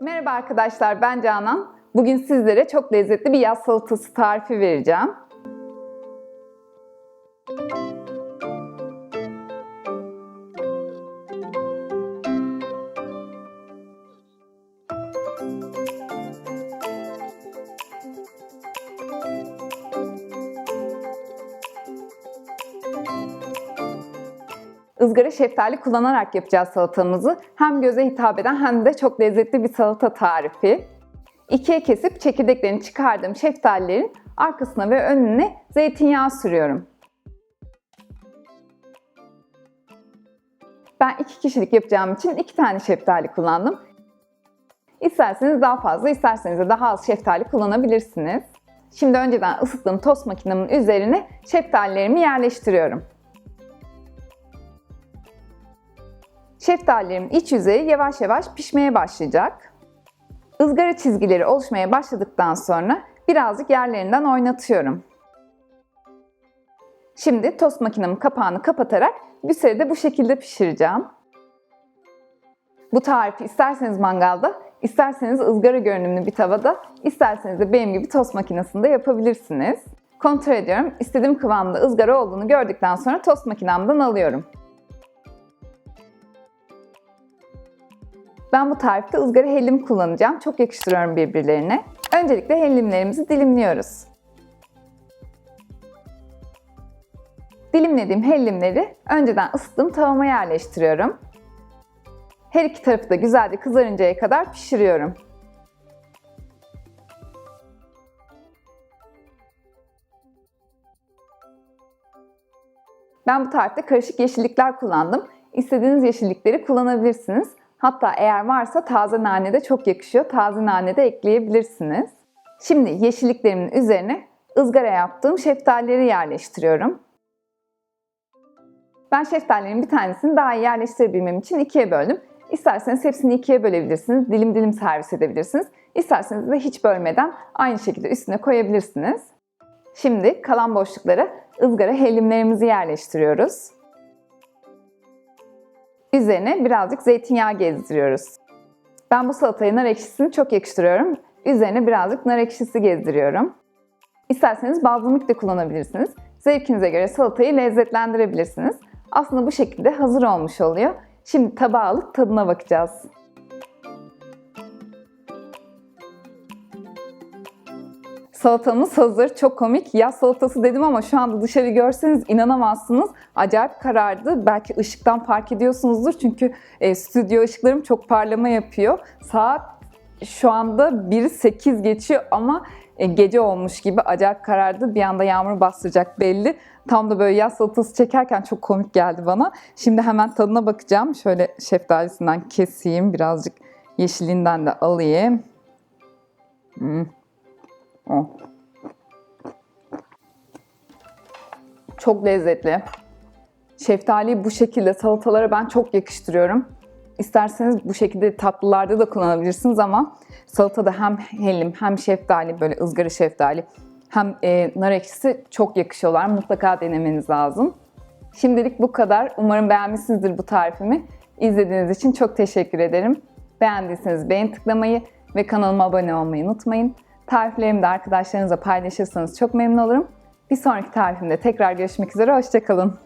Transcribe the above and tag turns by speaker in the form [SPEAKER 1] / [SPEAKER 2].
[SPEAKER 1] Merhaba arkadaşlar, ben Canan. Bugün sizlere çok lezzetli bir yaz salatası tarifi vereceğim. Izgara şeftali kullanarak yapacağız salatamızı. Hem göze hitap eden hem de çok lezzetli bir salata tarifi. İkiye kesip çekirdeklerini çıkardığım şeftalilerin arkasına ve önüne zeytinyağı sürüyorum. Ben iki kişilik yapacağım için iki tane şeftali kullandım. İsterseniz daha fazla, isterseniz de daha az şeftali kullanabilirsiniz. Şimdi önceden ısıttığım tost makinemin üzerine şeftalilerimi yerleştiriyorum. Şeftalilerimin iç yüzeyi yavaş yavaş pişmeye başlayacak. Izgara çizgileri oluşmaya başladıktan sonra birazcık yerlerinden oynatıyorum. Şimdi tost makinemin kapağını kapatarak bir sürede bu şekilde pişireceğim. Bu tarifi isterseniz mangalda, isterseniz ızgara görünümlü bir tavada, isterseniz de benim gibi tost makinesinde yapabilirsiniz. Kontrol ediyorum. İstediğim kıvamda ızgara olduğunu gördükten sonra tost makinemden alıyorum. Ben bu tarifte ızgara hellim kullanacağım. Çok yakıştırıyorum birbirlerine. Öncelikle hellimlerimizi dilimliyoruz. Dilimlediğim hellimleri önceden ısıttığım tavama yerleştiriyorum. Her iki tarafı da güzelce kızarıncaya kadar pişiriyorum. Ben bu tarifte karışık yeşillikler kullandım. İstediğiniz yeşillikleri kullanabilirsiniz. Hatta eğer varsa taze nane de çok yakışıyor. Taze nane de ekleyebilirsiniz. Şimdi yeşilliklerimin üzerine ızgara yaptığım şeftalileri yerleştiriyorum. Ben şeftalilerin bir tanesini daha iyi yerleştirebilmem için ikiye böldüm. İsterseniz hepsini ikiye bölebilirsiniz, dilim dilim servis edebilirsiniz. İsterseniz de hiç bölmeden aynı şekilde üstüne koyabilirsiniz. Şimdi kalan boşluklara ızgara hellimlerimizi yerleştiriyoruz. Üzerine birazcık zeytinyağı gezdiriyoruz. Ben bu salataya nar ekşisini çok yakıştırıyorum. Üzerine birazcık nar ekşisi gezdiriyorum. İsterseniz balzamik de kullanabilirsiniz. Zevkinize göre salatayı lezzetlendirebilirsiniz. Aslında bu şekilde hazır olmuş oluyor. Şimdi tabağa alıp tadına bakacağız. Salatamız hazır. Çok komik. Yaz salatası dedim ama şu anda dışarı görseniz inanamazsınız. Acayip karardı. Belki ışıktan fark ediyorsunuzdur. Çünkü e, stüdyo ışıklarım çok parlama yapıyor. Saat şu anda 1.8 geçiyor ama e, gece olmuş gibi acayip karardı. Bir anda yağmur bastıracak belli. Tam da böyle yaz salatası çekerken çok komik geldi bana. Şimdi hemen tadına bakacağım. Şöyle şeftalisinden keseyim. Birazcık yeşilinden de alayım. Hmm. Oh. Çok lezzetli. Şeftaliyi bu şekilde salatalara ben çok yakıştırıyorum. İsterseniz bu şekilde tatlılarda da kullanabilirsiniz ama salatada hem hellim hem şeftali böyle ızgara şeftali hem e, nar ekşisi çok yakışıyorlar. Mutlaka denemeniz lazım. Şimdilik bu kadar. Umarım beğenmişsinizdir bu tarifimi. İzlediğiniz için çok teşekkür ederim. Beğendiyseniz beğen tıklamayı ve kanalıma abone olmayı unutmayın. Tariflerimi de arkadaşlarınızla paylaşırsanız çok memnun olurum. Bir sonraki tarifimde tekrar görüşmek üzere, hoşçakalın.